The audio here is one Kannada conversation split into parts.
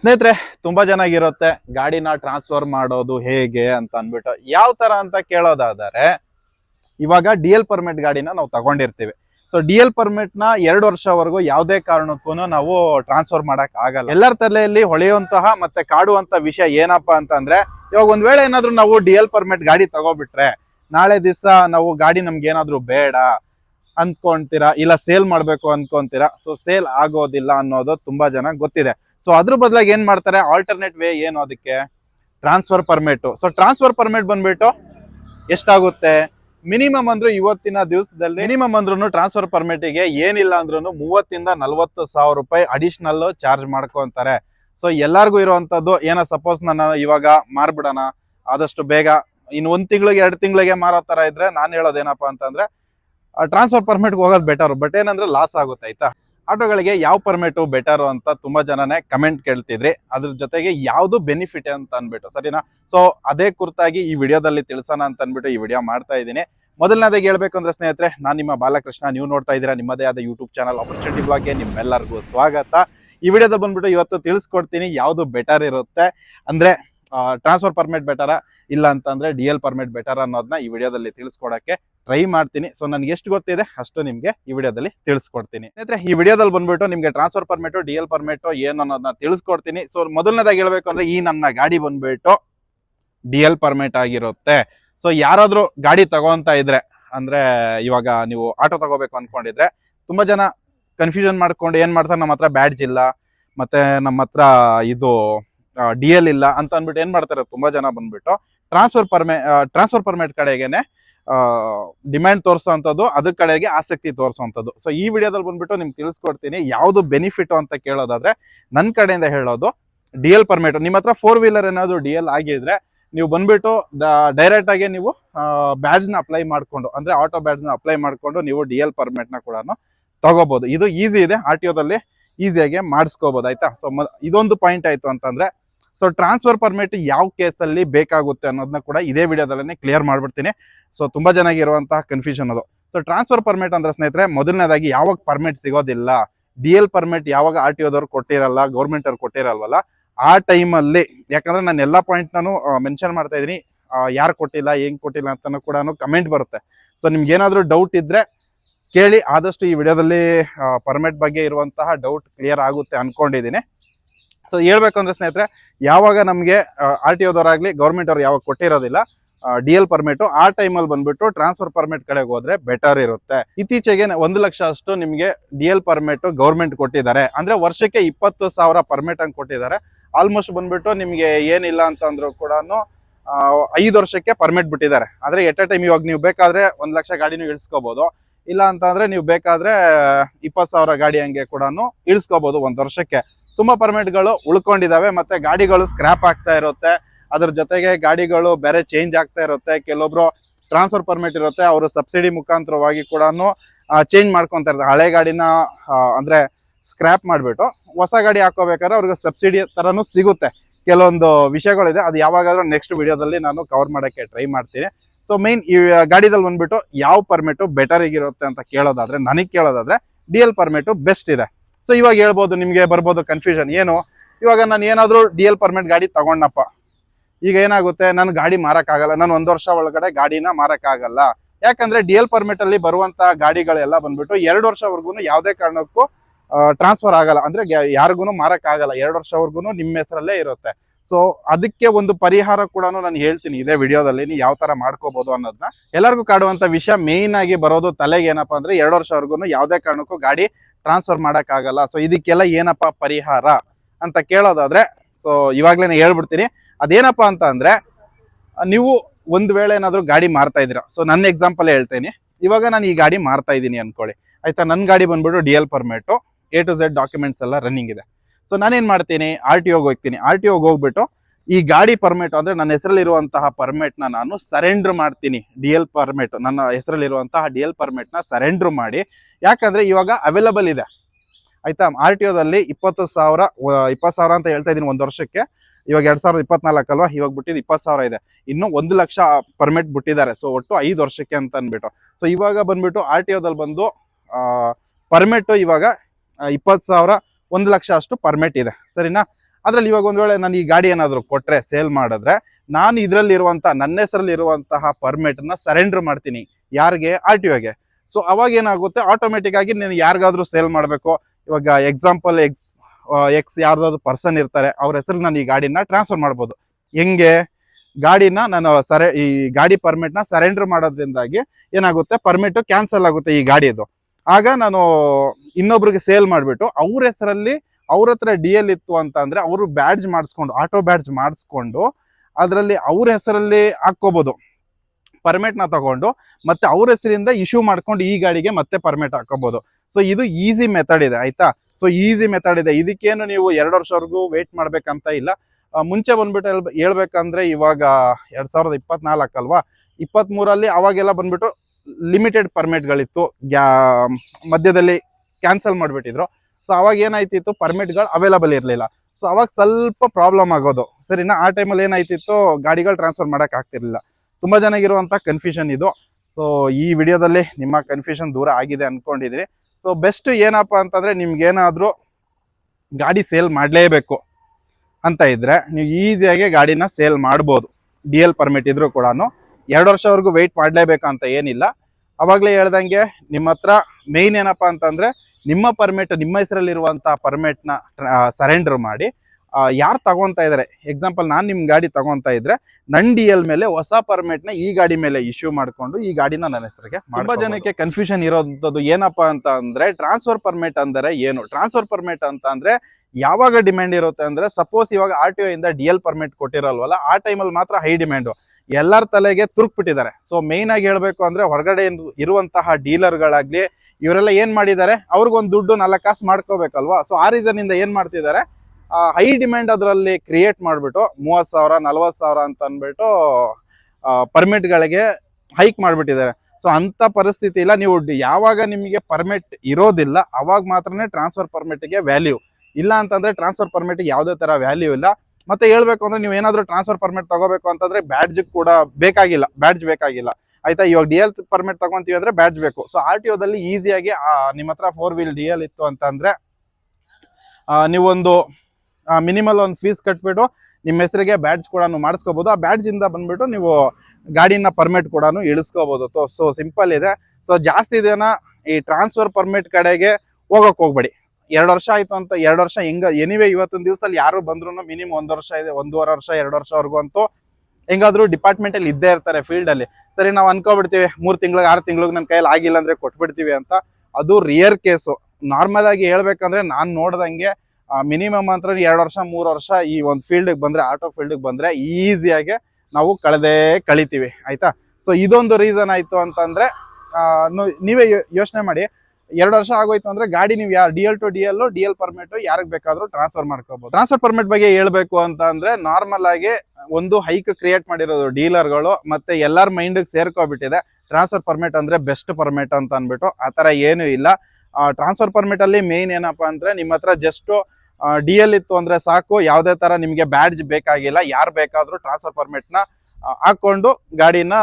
ಸ್ನೇಹಿತರೆ, ತುಂಬಾ ಚೆನ್ನಾಗಿರುತ್ತೆ ಗಾಡಿನ ಟ್ರಾನ್ಸ್ಫರ್ ಮಾಡೋದು ಹೇಗೆ ಅಂತ ಅಂದ್ಬಿಟ್ಟು ಯಾವ ತರ ಅಂತ ಕೇಳೋದಾದರೆ, ಇವಾಗ ಡಿ ಎಲ್ ಪರ್ಮಿಟ್ ಗಾಡಿನ ನಾವು ತಗೊಂಡಿರ್ತೀವಿ. ಸೊ ಡಿ ಎಲ್ ಪರ್ಮಿಟ್ನ ಎರಡು ವರ್ಷವರೆಗೂ ಯಾವುದೇ ಕಾರಣಕ್ಕೂ ನಾವು ಟ್ರಾನ್ಸ್ಫರ್ ಮಾಡಕ್ ಆಗಲ್ಲ. ಎಲ್ಲರ ತಲೆಯಲ್ಲಿ ಹೊಳೆಯುವಂತಹ ಮತ್ತೆ ಕಾಡುವಂತ ವಿಷಯ ಏನಪ್ಪಾ ಅಂತಂದ್ರೆ, ಇವಾಗ ಒಂದ್ ವೇಳೆ ಏನಾದ್ರೂ ನಾವು ಡಿ ಎಲ್ ಪರ್ಮಿಟ್ ಗಾಡಿ ತಗೋಬಿಟ್ರೆ, ನಾಳೆ ದಿವಸ ನಾವು ಗಾಡಿ ನಮ್ಗೆ ಏನಾದ್ರೂ ಬೇಡ ಅನ್ಕೊಂತೀರಾ, ಇಲ್ಲ ಸೇಲ್ ಮಾಡ್ಬೇಕು ಅನ್ಕೊಂತೀರಾ ಸೊ ಸೇಲ್ ಆಗೋದಿಲ್ಲ ಅನ್ನೋದು ತುಂಬಾ ಜನ ಗೊತ್ತಿದೆ. ಸೊ ಅದ್ರ ಬದಲಾಗಿ ಏನ್ ಮಾಡ್ತಾರೆ? ಆಲ್ಟರ್ನೇಟ್ ವೇ ಏನು ಅದಕ್ಕೆ? Transfer permit so transfer permit ಬಂದ್ಬಿಟ್ಟು ಎಷ್ಟಾಗುತ್ತೆ? ಮಿನಿಮಮ್ ಅಂದ್ರೆ ಇವತ್ತಿನ ದಿವಸದಲ್ಲಿ ಮಿನಿಮಮ್ ಅಂದ್ರೂ ಟ್ರಾನ್ಸ್ಫರ್ ಪರ್ಮಿಟಿಗೆ ಏನಿಲ್ಲ ಅಂದ್ರೂ ಮೂವತ್ತಿಂದ ನಲ್ವತ್ತು ಸಾವಿರ ರೂಪಾಯಿ ಅಡಿಷನಲ್ ಚಾರ್ಜ್ ಮಾಡ್ಕೊಂತಾರೆ. ಸೊ ಎಲ್ಲಾರ್ಗು ಇರುವಂತದ್ದು ಏನೋ ಸಪೋಸ್ ನಾನು ಇವಾಗ ಮಾರ್ಬಿಡೋಣ. ಆದಷ್ಟು ಬೇಗ ಇನ್ ಒಂದ್ ತಿಂಗಳಿಗೆ, ಎರಡು ತಿಂಗಳಿಗೆ ಮಾರೋ ತರ ಇದ್ರೆ ನಾನು ಹೇಳೋದೇನಪ್ಪ ಅಂತಂದ್ರೆ ಟ್ರಾನ್ಸ್ಫರ್ ಪರ್ಮಿಟ್ಗೆ ಹೋಗೋದು ಬೆಟರ್ ಬಟ್ ಏನಂದ್ರೆ ಲಾಸ್ ಆಗುತ್ತೆ, ಆಯ್ತಾ? ಆಟೋಗಳಿಗೆ ಯಾವ ಪರ್ಮಿಟು ಬೆಟರ್ ಅಂತ ತುಂಬಾ ಜನನೇ ಕಮೆಂಟ್ ಕೇಳ್ತಿದ್ರಿ. ಅದ್ರ ಜೊತೆಗೆ ಯಾವುದು ಬೆನಿಫಿಟ್ ಅಂತ ಅನ್ಬಿಟ್ಟು ಸರಿನಾ? ಸೊ ಅದೇ ಕುರಿತಾಗಿ ಈ ವಿಡಿಯೋದಲ್ಲಿ ತಿಳಿಸೋಣ ಅಂತ ಅಂದ್ಬಿಟ್ಟು ಈ ವಿಡಿಯೋ ಮಾಡ್ತಾ ಇದ್ದೀನಿ. ಮೊದಲನೇದಾಗಿ ಹೇಳ್ಬೇಕು ಅಂದ್ರೆ ಸ್ನೇಹಿತರೆ, ನಾನು ನಿಮ್ಮ ಬಾಲಕೃಷ್ಣ, ನೀವು ನೋಡ್ತಾ ಇದ್ದೀರಾ ನಿಮ್ಮದೇ ಆದ ಯೂಟ್ಯೂಬ್ ಚಾನಲ್ ಆಪರ್ಚುನಿಟಿ ಬ್ಲಾಗ್ಗೆ ನಿಮ್ಮೆಲ್ಲರಿಗೂ ಸ್ವಾಗತ. ಈ ವಿಡಿಯೋದಲ್ಲಿ ಬಂದ್ಬಿಟ್ಟು ಇವತ್ತು ತಿಳಿಸ್ಕೊಡ್ತೀನಿ, ಯಾವುದು ಬೆಟರ್ ಇರುತ್ತೆ. ಅಂದ್ರೆ ಟ್ರಾನ್ಸ್ಫರ್ ಪರ್ಮಿಟ್ ಬೆಟರ ಇಲ್ಲ ಅಂತಂದ್ರೆ ಡಿ ಎಲ್ ಪರ್ಮಿಟ್ ಬೆಟರ್ ಅನ್ನೋದನ್ನ ಈ ವಿಡಿಯೋದಲ್ಲಿ ತಿಳಿಸ್ಕೊಡಕ್ಕೆ ಟ್ರೈ ಮಾಡ್ತೀನಿ. ಸೊ ನನ್ಗೆ ಎಷ್ಟು ಗೊತ್ತಿದೆ ಅಷ್ಟು ನಿಮಗೆ ಈ ವಿಡಿಯೋದಲ್ಲಿ ತಿಳಿಸ್ಕೊಡ್ತೀನಿ. ಸ್ನೇಹಿತರೆ, ಈ ವಿಡಿಯೋದಲ್ಲಿ ಬಂದ್ಬಿಟ್ಟು ನಿಮಗೆ transfer permit D L permit ಏನು ಅನ್ನೋದನ್ನ ತಿಳಿಸ್ಕೊಡ್ತೀನಿ. ಸೊ ಮೊದಲನೇದಾಗಿ ಹೇಳ್ಬೇಕು ಅಂದ್ರೆ ಈ ನನ್ನ ಗಾಡಿ ಬಂದ್ಬಿಟ್ಟು ಡಿ ಎಲ್ ಪರ್ಮಿಟ್ ಆಗಿರುತ್ತೆ. ಸೊ ಯಾರಾದ್ರೂ ಗಾಡಿ ತಗೋಂತ ಇದ್ರೆ, ಅಂದ್ರೆ ಇವಾಗ ನೀವು ಆಟೋ ತಗೋಬೇಕು ಅನ್ಕೊಂಡಿದ್ರೆ, ತುಂಬಾ ಜನ ಕನ್ಫ್ಯೂಷನ್ ಮಾಡ್ಕೊಂಡು ಏನ್ ಮಾಡ್ತಾರೆ? ನಮ್ಮ ಹತ್ರ ಬ್ಯಾಡ್ಜ್ ಇಲ್ಲ. ಮತ್ತೆ ನಮ್ಮ ಹತ್ರ ಇದು ಡಿ ಎಲ್ ಇಲ್ಲ ಅಂತ ಅಂದ್ಬಿಟ್ಟು ಏನು ಮಾಡ್ತಾರೆ? ತುಂಬಾ ಜನ ಬಂದ್ಬಿಟ್ಟು ಟ್ರಾನ್ಸ್ಫರ್ ಪರ್ಮೆ ಟ್ರಾನ್ಸ್ಫರ್ ಪರ್ಮಿಟ್ ಕಡೆಗೇನೆ ಡಿಮ್ಯಾಂಡ್ ತೋರಿಸೋವಂಥದ್ದು ಅದ್ರ ಕಡೆಗೆ ಆಸಕ್ತಿ ತೋರಿಸುವಂಥದ್ದು ಸೊ ಈ ವಿಡಿಯೋದಲ್ಲಿ ಬಂದ್ಬಿಟ್ಟು ನಿಮ್ಗೆ ತಿಳಿಸ್ಕೊಡ್ತೀನಿ, ಯಾವುದು ಬೆನಿಫಿಟ್ ಅಂತ ಕೇಳೋದಾದ್ರೆ ನನ್ನ ಕಡೆಯಿಂದ ಹೇಳೋದು ಡಿ ಎಲ್ ಪರ್ಮಿಟ್ ನಿಮ್ಮ ಹತ್ರ ಫೋರ್ ವೀಲರ್ ಏನಾದರೂ ಡಿ ಎಲ್ ಆಗಿದ್ರೆ, ನೀವು ಬಂದ್ಬಿಟ್ಟು ಡೈರೆಕ್ಟ್ ಆಗಿ ನೀವು ಬ್ಯಾಡ್ಜ್ನ ಅಪ್ಲೈ ಮಾಡ್ಕೊಂಡು, ಅಂದ್ರೆ ಆಟೋ ಬ್ಯಾಡ್ಜ್ನ ಅಪ್ಲೈ ಮಾಡ್ಕೊಂಡು ನೀವು ಡಿ ಎಲ್ ಪರ್ಮಿಟ್ನ ಕೂಡ ತಗೋಬಹುದು ಇದು ಈಸಿ ಇದೆ ಆರ್ ಟಿ ಒದಲ್ಲಿ ಈಸಿಯಾಗಿ ಮಾಡಿಸ್ಕೋಬಹುದು ಆಯ್ತಾ? ಸೊ ಇದೊಂದು ಪಾಯಿಂಟ್ ಆಯ್ತು ಅಂತಂದ್ರೆ ಸೊ ಟ್ರಾನ್ಸ್ಫರ್ ಪರ್ಮಿಟ್ ಯಾವ ಕೇಸಲ್ಲಿ ಬೇಕಾಗುತ್ತೆ ಅನ್ನೋದನ್ನ ಕೂಡ ಇದೇ ವಿಡಿಯೋದಲ್ಲೇ ಕ್ಲಿಯರ್ ಮಾಡ್ಬಿಡ್ತೀನಿ. ಸೊ ತುಂಬಾ ಚೆನ್ನಾಗಿರುವಂತಹ ಕನ್ಫ್ಯೂಷನ್ ಅದು. ಸೊ ಟ್ರಾನ್ಸ್ಫರ್ ಪರ್ಮಿಟ್ ಅಂದ್ರೆ ಸ್ನೇಹಿತರೆ, ಮೊದಲನೇದಾಗಿ ಯಾವಾಗ ಪರ್ಮಿಟ್ ಸಿಗೋದಿಲ್ಲ ಡಿ ಎಲ್ ಪರ್ಮಿಟ್ ಯಾವಾಗ ಆರ್ ಟಿ ಒದವ್ರು ಕೊಟ್ಟಿರಲ್ಲ ಗೌರ್ಮೆಂಟ್ ಅವ್ರು ಕೊಟ್ಟಿರಲ್ವಲ್ಲ, ಆ ಟೈಮಲ್ಲಿ ಯಾಕಂದ್ರೆ ನಾನು ಎಲ್ಲ ಪಾಯಿಂಟ್ ನಾನು ಮೆನ್ಷನ್ ಮಾಡ್ತಾ ಇದೀನಿ ಯಾರು ಕೊಟ್ಟಿಲ್ಲ ಹೆಂಗ್ ಕೊಟ್ಟಿಲ್ಲ ಅಂತ ಕೂಡ ಕಮೆಂಟ್ ಬರುತ್ತೆ. ಸೊ ನಿಮ್ಗೆ ಏನಾದರೂ ಡೌಟ್ ಇದ್ರೆ ಕೇಳಿ, ಆದಷ್ಟು ಈ ವಿಡಿಯೋದಲ್ಲಿ ಪರ್ಮಿಟ್ ಬಗ್ಗೆ ಇರುವಂತಹ ಡೌಟ್ ಕ್ಲಿಯರ್ ಆಗುತ್ತೆ ಅನ್ಕೊಂಡಿದ್ದೀನಿ. ಸೊ ಹೇಳ್ಬೇಕಂದ್ರೆ ಸ್ನೇಹಿತರೆ, ಯಾವಾಗ ನಮಗೆ ಆರ್ ಟಿ ಒದವರಾಗಲಿ ಗೌರ್ಮೆಂಟ್ ಅವ್ರು ಯಾವಾಗ ಕೊಟ್ಟಿರೋದಿಲ್ಲ ಡಿ ಎಲ್ ಪರ್ಮಿಟ್ ಆ ಟೈಮಲ್ಲಿ ಬಂದ್ಬಿಟ್ಟು ಟ್ರಾನ್ಸ್ಫರ್ ಪರ್ಮಿಟ್ ಕಡೆಗೆ ಹೋದ್ರೆ ಬೆಟರ್ ಇರುತ್ತೆ. ಇತ್ತೀಚೆಗೆ ಒಂದು ಲಕ್ಷ ಅಷ್ಟು ನಿಮಗೆ ಡಿ ಎಲ್ ಪರ್ಮಿಟ್ ಗೌರ್ಮೆಂಟ್ ಕೊಟ್ಟಿದ್ದಾರೆ. ಅಂದ್ರೆ ವರ್ಷಕ್ಕೆ ಇಪ್ಪತ್ತು ಸಾವಿರ ಪರ್ಮಿಟ್ ಅಂತ ಕೊಟ್ಟಿದ್ದಾರೆ. ಆಲ್ಮೋಸ್ಟ್ ಬಂದ್ಬಿಟ್ಟು ನಿಮಗೆ ಏನಿಲ್ಲ ಅಂತಂದ್ರು ಕೂಡ ಐದು ವರ್ಷಕ್ಕೆ ಪರ್ಮಿಟ್ ಬಿಟ್ಟಿದ್ದಾರೆ. ಅಂದ್ರೆ ಎಟ್ ಎ ಟೈಮ್ ಇವಾಗ ನೀವು ಬೇಕಾದ್ರೆ ಒಂದ್ ಲಕ್ಷ ಗಾಡಿನೂ ಇಳಿಸ್ಕೋಬಹುದು ಇಲ್ಲ ಅಂತಂದ್ರೆ ನೀವು ಬೇಕಾದ್ರೆ, ಇಪ್ಪತ್ತು ಸಾವಿರ ಗಾಡಿ ಹಂಗೆ ಕೂಡ ಇಳಿಸ್ಕೋಬಹುದು ಒಂದ್ ವರ್ಷಕ್ಕೆ. ತುಂಬಾ ಪರ್ಮಿಟ್ಗಳು ಉಳ್ಕೊಂಡಿದಾವೆ ಮತ್ತೆ ಗಾಡಿಗಳು ಸ್ಕ್ರಾಪ್ ಆಗ್ತಾ ಇರುತ್ತೆ. ಅದ್ರ ಜೊತೆಗೆ ಗಾಡಿಗಳು ಬೇರೆ ಚೇಂಜ್ ಆಗ್ತಾ ಇರುತ್ತೆ. ಕೆಲವೊಬ್ರು ಟ್ರಾನ್ಸ್ಫರ್ ಪರ್ಮಿಟ್ ಇರುತ್ತೆ, ಅವರು ಸಬ್ಸಿಡಿ ಮುಖಾಂತರವಾಗಿ ಕೂಡ ಚೇಂಜ್ ಮಾಡ್ಕೊಂತ ಇರ್ತಾರೆ. ಹಳೆ ಗಾಡಿನ ಅಂದರೆ ಸ್ಕ್ರಾಪ್ ಮಾಡಿಬಿಟ್ಟು ಹೊಸ ಗಾಡಿ ಹಾಕೋಬೇಕಾದ್ರೆ ಅವ್ರಿಗೆ ಸಬ್ಸಿಡಿ ಥರನೂ ಸಿಗುತ್ತೆ. ಕೆಲವೊಂದು ವಿಷಯಗಳಿದೆ, ಅದು ಯಾವಾಗಾದ್ರೂ ನೆಕ್ಸ್ಟ್ ವಿಡಿಯೋದಲ್ಲಿ ನಾನು ಕವರ್ ಮಾಡೋಕ್ಕೆ ಟ್ರೈ ಮಾಡ್ತೀನಿ. ಸೊ ಮೇನ್ ಈ ಗಾಡಿದಲ್ಲಿ ಬಂದ್ಬಿಟ್ಟು ಯಾವ ಪರ್ಮಿಟು ಬೆಟರ್ ಆಗಿರುತ್ತೆ ಅಂತ ಕೇಳೋದಾದ್ರೆ, ನನಗೆ ಕೇಳೋದಾದ್ರೆ ಡಿ ಎಲ್ ಪರ್ಮಿಟು ಬೆಸ್ಟ್ ಇದೆ. ಸೊ ಇವಾಗ ಹೇಳ್ಬೋದು, ನಿಮಗೆ ಬರ್ಬೋದು ಕನ್ಫ್ಯೂಷನ್ ಏನು? ಇವಾಗ ನಾನು ಏನಾದರೂ ಡಿ ಎಲ್ ಪರ್ಮಿಟ್ ಗಾಡಿ ತಗೊಂಡಪ್ಪ ಈಗ ಏನಾಗುತ್ತೆ? ನಾನು ಗಾಡಿ ಮಾರಕ್ಕಾಗಲ್ಲ. ನಾನು ಒಂದು ವರ್ಷ ಒಳಗಡೆ ಗಾಡಿನ ಮಾರಕ್ಕಾಗಲ್ಲ. ಯಾಕಂದ್ರೆ ಡಿ ಎಲ್ ಪರ್ಮಿಟ್ ಅಲ್ಲಿ ಬರುವಂತ ಗಾಡಿಗಳೆಲ್ಲ ಬಂದ್ಬಿಟ್ಟು ಎರಡು ವರ್ಷವರೆಗೂ ಯಾವುದೇ ಕಾರಣಕ್ಕೂ ಟ್ರಾನ್ಸ್ಫರ್ ಆಗಲ್ಲ. ಅಂದ್ರೆ ಯಾರಿಗೂ ಮಾರಕ್ಕಾಗಲ್ಲ. ಎರಡು ವರ್ಷವರೆಗೂ ನಿಮ್ಮ ಹೆಸರಲ್ಲೇ ಇರುತ್ತೆ. ಸೊ ಅದಕ್ಕೆ ಒಂದು ಪರಿಹಾರ ಕೂಡ ನಾನು ಹೇಳ್ತೀನಿ ಇದೇ ವಿಡಿಯೋದಲ್ಲಿ. ನೀವು ಯಾವ ತರ ಮಾಡ್ಕೋಬಹುದು ಅನ್ನೋದನ್ನ ಎಲ್ಲರಿಗೂ ಕಾಡುವಂತ ವಿಷಯ ಮೇಯ್ನ್ ಆಗಿ ಬರೋದು ತಲೆಗೆ ಏನಪ್ಪಾ ಅಂದ್ರೆ ಎರಡು ವರ್ಷವರೆಗೂ ಯಾವುದೇ ಕಾರಣಕ್ಕೂ ಗಾಡಿ ಟ್ರಾನ್ಸ್ಫರ್ ಮಾಡೋಕ್ಕಾಗಲ್ಲ. ಸೊ ಇದಕ್ಕೆಲ್ಲ ಏನಪ್ಪ ಪರಿಹಾರ ಅಂತ ಕೇಳೋದಾದ್ರೆ ಸೊ ಇವಾಗ್ಲೇ ಹೇಳ್ಬಿಡ್ತೀನಿ. ಅದೇನಪ್ಪ ಅಂತ ಅಂದರೆ, ನೀವು ಒಂದು ವೇಳೆ ಏನಾದರೂ ಗಾಡಿ ಮಾರ್ತಾ ಇದ್ದೀರಾ. ಸೊ ನನ್ನ ಎಕ್ಸಾಂಪಲ್ ಹೇಳ್ತೇನೆ. ಇವಾಗ ನಾನು ಈ ಗಾಡಿ ಮಾರ್ತಾ ಇದ್ದೀನಿ ಅನ್ಕೊಳ್ಳಿ. ಆಯಿತಾ? ನನ್ನ ಗಾಡಿ ಬಂದ್ಬಿಟ್ಟು D L permit A to Z documents ಎಲ್ಲ ರನ್ನಿಂಗ್ ಇದೆ. ಸೊ ನಾನೇನು ಮಾಡ್ತೀನಿ? ಆರ್ ಟಿ ಹೋಗ್ತೀನಿ. ಆರ್ ಟಿ ಹೋಗ್ಬಿಟ್ಟು ಈ ಗಾಡಿ ಪರ್ಮಿಟ್ ಅಂದ್ರೆ ನನ್ನ ಹೆಸರಲ್ಲಿರುವಂತಹ ಪರ್ಮಿಟ್ನ ನಾನು ಸರೆಂಡರ್ ಮಾಡ್ತೀನಿ. ಡಿ ಎಲ್ ಪರ್ಮಿಟ್ ನನ್ನ ಹೆಸರಲ್ಲಿರುವಂತಹ ಡಿ ಎಲ್ ಪರ್ಮಿಟ್ನ ಸರೆಂಡರ್ ಮಾಡಿ. ಯಾಕಂದ್ರೆ ಇವಾಗ ಅವೈಲಬಲ್ ಇದೆ. ಆಯ್ತಾ? ಆರ್ ಟಿ ಒದಲ್ಲಿ ಇಪ್ಪತ್ತು ಸಾವಿರ ಇಪ್ಪತ್ತು ಸಾವಿರ ಅಂತ ಹೇಳ್ತಾ ಇದೀನಿ ಒಂದು ವರ್ಷಕ್ಕೆ. ಇವಾಗ ಎರಡ್ ಸಾವಿರದ ಇಪ್ಪತ್ನಾಲ್ಕು ಅಲ್ವಾ? ಇವಾಗ ಬಿಟ್ಟಿದ್ದು ಇಪ್ಪತ್ತು ಸಾವಿರ ಇದೆ. ಇನ್ನು ಒಂದು ಲಕ್ಷ ಪರ್ಮಿಟ್ ಬಿಟ್ಟಿದ್ದಾರೆ. ಸೊ ಒಟ್ಟು ಐದು ವರ್ಷಕ್ಕೆ ಅಂತ ಅಂದ್ಬಿಟ್ಟು ಸೊ ಇವಾಗ ಬಂದ್ಬಿಟ್ಟು ಆರ್ ಟಿ ಒದಲ್ಲಿ ಬಂದು ಪರ್ಮಿಟ್ ಇವಾಗ ಇಪ್ಪತ್ತು ಸಾವಿರ, ಒಂದು ಲಕ್ಷ ಅಷ್ಟು ಪರ್ಮಿಟ್ ಇದೆ. ಸರಿನಾ? ಅದ್ರಲ್ಲಿ ಇವಾಗ ಒಂದ್ ವೇಳೆ ನಾನು ಈ ಗಾಡಿ ಏನಾದ್ರು ಕೊಟ್ರೆ ಸೇಲ್ ಮಾಡಿದ್ರೆ, ನಾನು ಇದ್ರಲ್ಲಿರುವಂತ, ನನ್ನ ಹೆಸರಲ್ಲಿ ಇರುವಂತಹ ಪರ್ಮಿಟ್ನ ಸರೆಂಡರ್ ಮಾಡ್ತೀನಿ, ಯಾರಿಗೆ? ಆರ್ ಟಿ ಒಗೆ ಸೊ ಅವಾಗ ಏನಾಗುತ್ತೆ ಆಟೋಮೆಟಿಕ್ ಆಗಿ ನೀನು ಯಾರಿಗಾದ್ರೂ ಸೇಲ್ ಮಾಡಬೇಕು. ಇವಾಗ ಎಕ್ಸಾಂಪಲ್ ಎಕ್ಸ್ ಎಕ್ಸ್ ಯಾರ್ದಾದ್ರು ಪರ್ಸನ್ ಇರ್ತಾರೆ, ಅವ್ರ ಹೆಸರು ನಾನು ಈ ಗಾಡಿನ ಟ್ರಾನ್ಸ್ಫರ್ ಮಾಡ್ಬೋದು. ಹೆಂಗೆ? ಗಾಡಿನ ನಾನು ಸರೆ, ಈ ಗಾಡಿ ಪರ್ಮಿಟ್ನ ಸರೆಂಡರ್ ಮಾಡೋದ್ರಿಂದಾಗಿ ಏನಾಗುತ್ತೆ ಪರ್ಮಿಟ್ ಕ್ಯಾನ್ಸಲ್ ಆಗುತ್ತೆ ಈ ಗಾಡಿದು. ಆಗ ನಾನು ಇನ್ನೊಬ್ರಿಗೆ ಸೇಲ್ ಮಾಡಿಬಿಟ್ಟು, ಅವ್ರ ಹೆಸರಲ್ಲಿ ಅವ್ರ ಹತ್ರ ಡಿ ಎಲ್ ಇತ್ತು ಅಂತ ಅಂದ್ರೆ ಅವರು ಬ್ಯಾಡ್ಜ್ ಮಾಡಿಸ್ಕೊಂಡು ಆಟೋ ಬ್ಯಾಡ್ಜ್ ಮಾಡಿಸ್ಕೊಂಡು ಅದರಲ್ಲಿ ಅವ್ರ ಹೆಸರಲ್ಲಿ ಹಾಕೋಬಹುದು ಪರ್ಮಿಟ್ನ ತಗೊಂಡು ಮತ್ತೆ ಅವ್ರ ಹೆಸರಿಂದ ಇಶ್ಯೂ ಮಾಡ್ಕೊಂಡು ಈ ಗಾಡಿಗೆ ಮತ್ತೆ ಪರ್ಮಿಟ್ ಹಾಕೋಬಹುದು ಸೊ ಇದು ಈಸಿ ಮೆಥಡ್ ಇದೆ, ಆಯ್ತಾ? ಸೊ ಈಸಿ ಮೆಥಡ್ ಇದೆ. ಇದಕ್ಕೇನು ನೀವು ಎರಡು ವರ್ಷವರೆಗೂ ವೇಟ್ ಮಾಡ್ಬೇಕಂತ ಇಲ್ಲ. ಮುಂಚೆ ಬಂದ್ಬಿಟ್ಟು ಹೇಳ್ ಹೇಳ್ಬೇಕಂದ್ರೆ ಇವಾಗ ಎರಡ್ ಸಾವಿರದ ಇಪ್ಪತ್ನಾಲ್ಕು ಅಲ್ವಾ? ಇಪ್ಪತ್ತ್ ಮೂರಲ್ಲಿ ಅವಾಗೆಲ್ಲ ಬಂದ್ಬಿಟ್ಟು ಲಿಮಿಟೆಡ್ ಪರ್ಮಿಟ್ಗಳಿತ್ತು ಗ್ಯಾ, ಮಧ್ಯದಲ್ಲಿ ಕ್ಯಾನ್ಸಲ್ ಮಾಡಿಬಿಟ್ಟಿದ್ರು. ಸೊ ಅವಾಗ ಏನಾಯ್ತಿತ್ತು? ಪರ್ಮಿಟ್ಗಳು ಅವೈಲಬಲ್ ಇರಲಿಲ್ಲ. ಸೊ ಅವಾಗ ಸ್ವಲ್ಪ ಪ್ರಾಬ್ಲಮ್ ಆಗೋದು. ಸರಿನಾ? ಆ ಟೈಮಲ್ಲಿ ಏನಾಯ್ತಿತ್ತು? ಗಾಡಿಗಳು ಟ್ರಾನ್ಸ್ಫರ್ ಮಾಡೋಕೆ ಆಗ್ತಿರ್ಲಿಲ್ಲ. ತುಂಬ ಜನಗಿರುವಂಥ ಕನ್ಫ್ಯೂಷನ್ ಇದು. ಸೊ ಈ ವಿಡಿಯೋದಲ್ಲಿ ನಿಮ್ಮ ಕನ್ಫ್ಯೂಷನ್ ದೂರ ಆಗಿದೆ ಅಂದ್ಕೊಂಡಿದ್ದೀನಿ ಸೊ ಬೆಸ್ಟ್ ಏನಪ್ಪ ಅಂತಂದರೆ ನಿಮ್ಗೇನಾದರೂ ಗಾಡಿ ಸೇಲ್ ಮಾಡಲೇಬೇಕು ಅಂತ ಇದ್ದರೆ ನೀವು ಈಸಿಯಾಗಿ ಗಾಡಿನ ಸೇಲ್ ಮಾಡ್ಬೋದು. ಡಿ ಎಲ್ ಪರ್ಮಿಟ್ ಇದ್ರೂ ಕೂಡ ಎರಡು ವರ್ಷವರೆಗೂ ವೆಯ್ಟ್ ಮಾಡಲೇಬೇಕು ಅಂತ ಏನಿಲ್ಲ. ಅವಾಗಲೇ ಹೇಳ್ದಂಗೆ ನಿಮ್ಮ ಹತ್ರ ಮೇಯ್ನ್ ಏನಪ್ಪ ಅಂತಂದ್ರೆ ನಿಮ್ಮ ಪರ್ಮಿಟ್ ನಿಮ್ಮ ಹೆಸರಲ್ಲಿರುವಂಥ ಪರ್ಮಿಟ್ನ ಸರೆಂಡರ್ ಮಾಡಿ ಯಾರು ತಗೊಂತಾ ಇದ್ದಾರೆ ಎಕ್ಸಾಂಪಲ್ ನಾನು ನಿಮ್ಮ ಗಾಡಿ ತಗೊಂತಾ ಇದ್ರೆ ನನ್ನ ಡಿ ಎಲ್ ಮೇಲೆ ಹೊಸ ಪರ್ಮಿಟ್ನ ಈ ಗಾಡಿ ಮೇಲೆ ಇಶ್ಯೂ ಮಾಡಿಕೊಂಡು ಈ ಗಾಡಿನ ನನ್ನ ಹೆಸರಿಗೆ ತುಂಬಾ ಜನಕ್ಕೆ ಕನ್ಫ್ಯೂಷನ್ ಇರೋದು ಏನಪ್ಪಾ ಅಂತ ಅಂದ್ರೆ ಟ್ರಾನ್ಸ್ಫರ್ ಪರ್ಮಿಟ್ ಅಂದರೆ ಏನು? ಟ್ರಾನ್ಸ್ಫರ್ ಪರ್ಮಿಟ್ ಅಂತ ಅಂದ್ರೆ ಯಾವಾಗ ಡಿಮ್ಯಾಂಡ್ ಇರುತ್ತೆ ಅಂದ್ರೆ ಸಪೋಸ್ ಇವಾಗ ಆರ್ ಟಿ ಇಂದ ಡಿ ಎಲ್ ಪರ್ಮಿಟ್ ಕೊಟ್ಟಿರಲ್ವಲ್ಲ ಆ ಟೈಮಲ್ಲಿ ಮಾತ್ರ ಹೈ ಡಿಮ್ಯಾಂಡು ಎಲ್ಲರ ತಲೆಗೆ ತುರ್ಕ್ ಬಿಟ್ಟಿದ್ದಾರೆ ಸೊ ಮೇನ್ ಆಗಿ ಹೇಳಬೇಕು ಅಂದ್ರೆ ಹೊರಗಡೆ ಇರು- ಇರುವಂತಹ ಡೀಲರ್ಗಳಾಗ್ಲಿ, ಇವರೆಲ್ಲ ಏನ್ ಮಾಡಿದ್ದಾರೆ? ಅವ್ರಿಗೊಂದು ದುಡ್ಡು ನಾಲ್ಕು ಕಾಸು ಮಾಡ್ಕೋಬೇಕಲ್ವಾ? ಸೊ ಆ ರೀಸನ್ ಇಂದ ಏನ್ ಮಾಡ್ತಿದ್ದಾರೆ? ಹೈ ಡಿಮ್ಯಾಂಡ್ ಅದರಲ್ಲಿ ಕ್ರಿಯೇಟ್ ಮಾಡಿಬಿಟ್ಟು, ಮೂವತ್ತು ಸಾವಿರ, ನಲ್ವತ್ತು ಸಾವಿರ ಅಂತ ಅಂದ್ಬಿಟ್ಟು ಪರ್ಮಿಟ್ಗಳಿಗೆ ಹೈಕ್ ಮಾಡಿಬಿಟ್ಟಿದ್ದಾರೆ. ಸೊ ಅಂತ ಪರಿಸ್ಥಿತಿ ಇಲ್ಲ. ನೀವು ಯಾವಾಗ ನಿಮಗೆ ಪರ್ಮಿಟ್ ಇರೋದಿಲ್ಲ, ಅವಾಗ ಮಾತ್ರನೇ ಟ್ರಾನ್ಸ್ಫರ್ ಪರ್ಮಿಟ್ಗೆ ವ್ಯಾಲ್ಯೂ ಇಲ್ಲ ಅಂತಂದ್ರೆ ಟ್ರಾನ್ಸ್ಫರ್ ಪರ್ಮಿಟ್ ಯಾವುದೇ ತರ ವ್ಯಾಲ್ಯೂ ಇಲ್ಲ. ಮತ್ತೆ ಹೇಳ್ಬೇಕು ಅಂದ್ರೆ ನೀವು ಏನಾದ್ರೂ ಟ್ರಾನ್ಸ್ಫರ್ ಪರ್ಮಿಟ್ ತಗೋಬೇಕು ಅಂತಂದ್ರೆ ಬ್ಯಾಡ್ಜ್ ಕೂಡ ಬೇಕಾಗಿಲ್ಲ ಬ್ಯಾಡ್ಜ್ ಬೇಕಾಗಿಲ್ಲ. ಆಯ್ತಾ? ಇವಾಗ ಡಿ ಎಲ್ ಪರ್ಮಿಟ್ ತಗೊಂತೀವಿ ಅಂದ್ರೆ ಬ್ಯಾಡ್ಜ್ ಬೇಕು. ಸೊ ಆರ್ ಟಿ ಒದಲ್ಲಿ ಈಸಿಯಾಗಿ ನಿಮ್ಮ ಹತ್ರ ಫೋರ್ ವೀಲ್ ಡಿ ಎಲ್ ಇತ್ತು ಅಂತಂದ್ರೆ ನೀವೊಂದು ಮಿನಿಮಲ್ ಒಂದು ಫೀಸ್ ಕಟ್ಬಿಟ್ಟು ನಿಮ್ಮ ಹೆಸರಿಗೆ ಬ್ಯಾಡ್ಜ್ ಕೂಡ ಮಾಡಿಸ್ಕೋಬಹುದು ಆ ಬ್ಯಾಡ್ಜ್ ಇಂದ ಬಂದ್ಬಿಟ್ಟು ನೀವು ಗಾಡಿನ ಪರ್ಮಿಟ್ ಕೂಡ ಇಳಿಸ್ಕೋಬಹುದು ಸೊ ಸಿಂಪಲ್ ಇದೆ. ಸೊ ಜಾಸ್ತಿ ಜನ ಈ ಟ್ರಾನ್ಸ್ಫರ್ ಪರ್ಮಿಟ್ ಕಡೆಗೆ ಹೋಗಕ್ ಹೋಗ್ಬೇಡಿ. ಎರಡು ವರ್ಷ ಆಯ್ತು ಅಂತ, ಎರಡು ವರ್ಷ ಹೆಂಗ ಎನಿವೆ ಇವತ್ತಿನ ದಿವಸದಲ್ಲಿ ಯಾರು ಬಂದ್ರು ಮಿನಿಮಮ್ ಒಂದ್ ವರ್ಷ ಇದೆ, ಒಂದೂವರೆ ವರ್ಷ, ಎರಡು ವರ್ಷವರೆಗೂ ಅಂತೂ ಹೆಂಗಾದ್ರೂ ಡಿಪಾರ್ಟ್ಮೆಂಟ್ ಅಲ್ಲಿ ಇದ್ದೇ ಇರ್ತಾರೆ ಫೀಲ್ಡ್ ಅಲ್ಲಿ. ಸರಿ, ನಾವು ಅನ್ಕೋಬಿಡ್ತೀವಿ, ಮೂರ್ ತಿಂಗಳಿಗೆ, ಆರು ತಿಂಗಳಿಗೆ ನನ್ನ ಕೈಯಲ್ಲಿ ಆಗಿಲ್ಲ ಅಂದ್ರೆ ಕೊಟ್ಬಿಡ್ತೀವಿ ಅಂತ. ಅದು ರಿಯರ್ ಕೇಸು ನಾರ್ಮಲ್ ಆಗಿ ಹೇಳ್ಬೇಕಂದ್ರೆ ನಾನು ನೋಡ್ದಂಗೆ ಮಿನಿಮಮ್ ಅಂತ ಎರಡು ವರ್ಷ, ಮೂರು ವರ್ಷ ಈ ಒಂದು ಫೀಲ್ಡ್ಗೆ ಬಂದ್ರೆ ಆಟೋ ಫೀಲ್ಡ್ಗೆ ಬಂದ್ರೆ ಈಸಿಯಾಗಿ ನಾವು ಕಳೆದೇ ಕಳಿತೀವಿ, ಆಯ್ತಾ? ಸೊ ಇದೊಂದು ರೀಸನ್ ಆಯ್ತು ಅಂತಂದ್ರೆ ನೀವೇ ಯೋಚನೆ ಮಾಡಿ. ಎರಡು ವರ್ಷ ಆಗೋಯ್ತು ಅಂದ್ರೆ ಗಾಡಿ ನೀವು ಯಾರು D L to D L D L permit ಯಾರಿಗೆ ಬೇಕಾದ್ರೂ ಟ್ರಾನ್ಸ್ಫರ್ ಮಾಡ್ಕೋಬಹುದು ಟ್ರಾನ್ಸ್ಫರ್ ಪರ್ಮಿಟ್ ಬಗ್ಗೆ ಹೇಳ್ಬೇಕು ಅಂತ ಅಂದ್ರೆ ನಾರ್ಮಲ್ ಆಗಿ ಒಂದು ಹೈಕ್ ಕ್ರಿಯೇಟ್ ಮಾಡಿರೋದು ಡೀಲರ್ಗಳು ಮತ್ತೆ ಎಲ್ಲರ ಮೈಂಡ್ ಸೇರ್ಕೊಬಿಟ್ಟಿದೆ. ಟ್ರಾನ್ಸ್ಫರ್ ಪರ್ಮಿಟ್ ಅಂದ್ರೆ ಬೆಸ್ಟ್ ಪರ್ಮಿಟ್ ಅಂತ ಅಂದ್ಬಿಟ್ಟು ಆ ತರ ಏನು ಇಲ್ಲ. ಟ್ರಾನ್ಸ್ಫರ್ ಪರ್ಮಿಟ್ ಅಲ್ಲಿ ಮೇನ್ ಏನಪ್ಪಾ ಅಂದ್ರೆ ನಿಮ್ಮ ಹತ್ರ ಜಸ್ಟ್ ಡಿ ಎಲ್ ಇತ್ತು ಅಂದ್ರೆ ಸಾಕು. ಯಾವುದೇ ತರ ನಿಮಗೆ ಬ್ಯಾಡ್ಜ್ ಬೇಕಾಗಿಲ್ಲ. ಯಾರು ಬೇಕಾದ್ರೂ ಟ್ರಾನ್ಸ್ಫರ್ ಪರ್ಮಿಟ್ ಹಾಕೊಂಡು ಗಾಡಿನ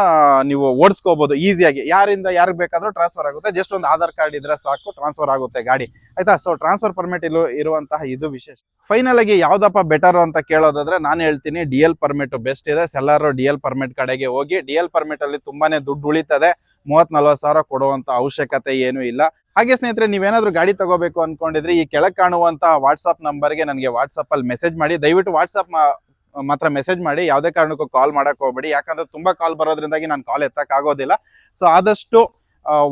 ನೀವು ಓಡಿಸ್ಕೋಬಹುದು ಈಸಿಯಾಗಿ. ಯಾರಿಂದ ಯಾರಿಗೆ ಬೇಕಾದರೂ ಟ್ರಾನ್ಸ್ಫರ್ ಆಗುತ್ತೆ. ಜಸ್ಟ್ ಒಂದು ಆಧಾರ್ ಕಾರ್ಡ್ ಇದ್ರೆ ಸಾಕು ಟ್ರಾನ್ಸ್ಫರ್ ಆಗುತ್ತೆ ಗಾಡಿ. ಆಯ್ತಾ? ಸೊ ಟ್ರಾನ್ಸ್ಫರ್ ಪರ್ಮಿಟ್ ಇಲ್ಲೂ, ಇರುವಂತಹ ಇದು ವಿಶೇಷ. ಫೈನಲ್ ಆಗಿ ಯಾವ್ದಪ್ಪ ಬೆಟರ್ ಅಂತ ಕೇಳೋದಾದ್ರೆ ನಾನು ಹೇಳ್ತೀನಿ ಡಿ ಎಲ್ ಪರ್ಮಿಟ್ ಬೆಸ್ಟ್ ಇದೆ. ಸೆಲ್ಲರ್ ಡಿ ಎಲ್ ಪರ್ಮಿಟ್ ಕಡೆಗೆ ಹೋಗಿ ಡಿ ಎಲ್ ಪರ್ಮಿಟ್ ಅಲ್ಲಿ ತುಂಬಾನೇ ದುಡ್ಡು ಉಳಿತದೆ. ಮೂವತ್ ನಲ್ವತ್ತು ಸಾವಿರ ಕೊಡುವಂತ ಅವಶ್ಯಕತೆ ಏನೂ ಇಲ್ಲ. ಹಾಗೆ ಸ್ನೇಹಿತರೆ, ನೀವೇನಾದ್ರೂ ಗಾಡಿ ತಗೋಬೇಕು ಅನ್ಕೊಂಡಿದ್ರೆ, ಈ ಕೆಳಗೆ ಕಾಣುವಂತಹ ವಾಟ್ಸ್ಆಪ್ ನಂಬರ್ಗೆ ನನಗೆ ವಾಟ್ಸ್ಆಪ್ ಅಲ್ಲಿ ಮೆಸೇಜ್ ಮಾಡಿ. ದಯವಿಟ್ಟು ವಾಟ್ಸ್ಆಪ್ ಮಾತ್ರ ಮೆಸೇಜ್ ಮಾಡಿ, ಯಾವುದೇ ಕಾರಣಕ್ಕೂ ಕಾಲ್ ಮಾಡಕ್ ಹೋಗ್ಬೇಡಿ. ಯಾಕಂದ್ರೆ ತುಂಬಾ ಕಾಲ್ ಬರೋದ್ರಿಂದಾಗಿ ನಾನು ಕಾಲ್ ಎತ್ತಕ್ ಆಗೋದಿಲ್ಲ. ಸೊ ಆದಷ್ಟು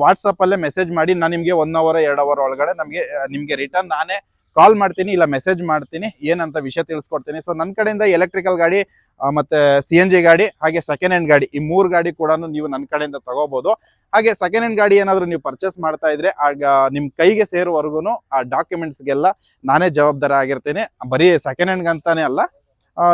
ವಾಟ್ಸಪ್ ಅಲ್ಲೇ ಮೆಸೇಜ್ ಮಾಡಿ, ನಾನು ನಿಮಗೆ ಒನ್ ಅವರ್ ಎರಡು ಅವರ್ ಒಳಗಡೆ ನಮಗೆ ನಿಮಗೆ ರಿಟರ್ನ್ ನಾನೇ ಕಾಲ್ ಮಾಡ್ತೀನಿ, ಇಲ್ಲ ಮೆಸೇಜ್ ಮಾಡ್ತೀನಿ, ಏನಂತ ವಿಷಯ ತಿಳಿಸ್ಕೊಡ್ತೀನಿ. ಸೊ ನನ್ನ ಕಡೆಯಿಂದ ಎಲೆಕ್ಟ್ರಿಕಲ್ ಗಾಡಿ ಮತ್ತೆ ಸಿ ಎನ್ ಜಿ ಗಾಡಿ, ಹಾಗೆ ಸೆಕೆಂಡ್ ಹ್ಯಾಂಡ್ ಗಾಡಿ, ಈ ಮೂರು ಗಾಡಿ ಕೂಡ ನೀವು ನನ್ನ ಕಡೆಯಿಂದ ತಗೋಬಹುದು ಹಾಗೆ ಸೆಕೆಂಡ್ ಹ್ಯಾಂಡ್ ಗಾಡಿ ಏನಾದರೂ ನೀವು ಪರ್ಚೇಸ್ ಮಾಡ್ತಾ ಇದ್ರೆ, ಆಗ ನಿಮ್ಮ ಕೈಗೆ ಸೇರುವವರೆಗೂ ಆ ಡಾಕ್ಯುಮೆಂಟ್ಸ್ಗೆಲ್ಲ ನಾನೇ ಜವಾಬ್ದಾರ ಆಗಿರ್ತೀನಿ. ಬರೀ ಸೆಕೆಂಡ್ ಹ್ಯಾಂಡ್ಗೆ ಅಂತಾನೆ ಅಲ್ಲ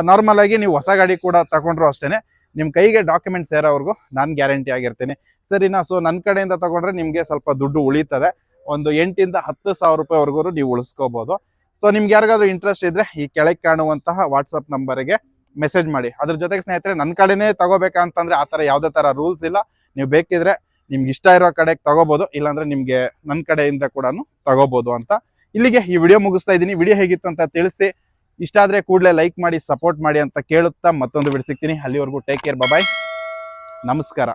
ನಾರ್ಮಲ್ ಆಗಿ ನೀವು ಹೊಸ ಗಾಡಿ ಕೂಡ ತಗೊಂಡ್ರು ಅಷ್ಟೇನೆ. ನಿಮ್ ಕೈಗೆ ಡಾಕ್ಯುಮೆಂಟ್ ಸೇರೋವರೆಗೂ ನಾನು ಗ್ಯಾರಂಟಿ ಆಗಿರ್ತೀನಿ. ಸರಿನಾ? ಸೊ ನನ್ನ ಕಡೆಯಿಂದ ತಗೊಂಡ್ರೆ ನಿಮ್ಗೆ ಸ್ವಲ್ಪ ದುಡ್ಡು ಉಳಿತದೆ. ಒಂದು ಎಂಟಿಂದ ಹತ್ತು ಸಾವಿರ ರೂಪಾಯಿವರೆಗೂ ನೀವು ಉಳಿಸ್ಕೋಬಹುದು ಸೊ ನಿಮ್ಗೆ ಯಾರಿಗಾದ್ರೂ ಇಂಟ್ರೆಸ್ಟ್ ಇದ್ರೆ ಈ ಕೆಳಗೆ ಕಾಣುವಂತಹ ವಾಟ್ಸಪ್ ನಂಬರ್ಗೆ ಮೆಸೇಜ್ ಮಾಡಿ. ಅದ್ರ ಜೊತೆಗೆ ಸ್ನೇಹಿತರೆ ನನ್ನ ಕಡೆನೇ ತಗೋಬೇಕಂತಂದ್ರೆ ಆ ಥರ ಯಾವುದೇ ಥರ ರೂಲ್ಸ್ ಇಲ್ಲ. ನೀವು ಬೇಕಿದ್ರೆ ನಿಮ್ಗೆ ಇಷ್ಟ ಇರೋ ಕಡೆಗೆ ತಗೋಬಹುದು ಇಲ್ಲಾಂದ್ರೆ ನಿಮ್ಗೆ ನನ್ನ ಕಡೆಯಿಂದ ಕೂಡ ತಗೋಬಹುದು ಅಂತ ಇಲ್ಲಿಗೆ ಈ ವಿಡಿಯೋ ಮುಗಿಸ್ತಾ ಇದ್ದೀನಿ. ವಿಡಿಯೋ ಹೇಗಿತ್ತು ಅಂತ ತಿಳಿಸಿ. ಇಷ್ಟ ಆದ್ರೆ ಕೂಡಲೇ ಲೈಕ್ ಮಾಡಿ ಸಪೋರ್ಟ್ ಮಾಡಿ ಅಂತ ಕೇಳುತ್ತಾ ಮತ್ತೊಂದು ಬಿಡಿಸಿಕ್ತೀನಿ ಅಲ್ಲಿವರೆಗೂ ಟೇಕ್ ಕೇರ್ ಬಾಯ್ ನಮಸ್ಕಾರ.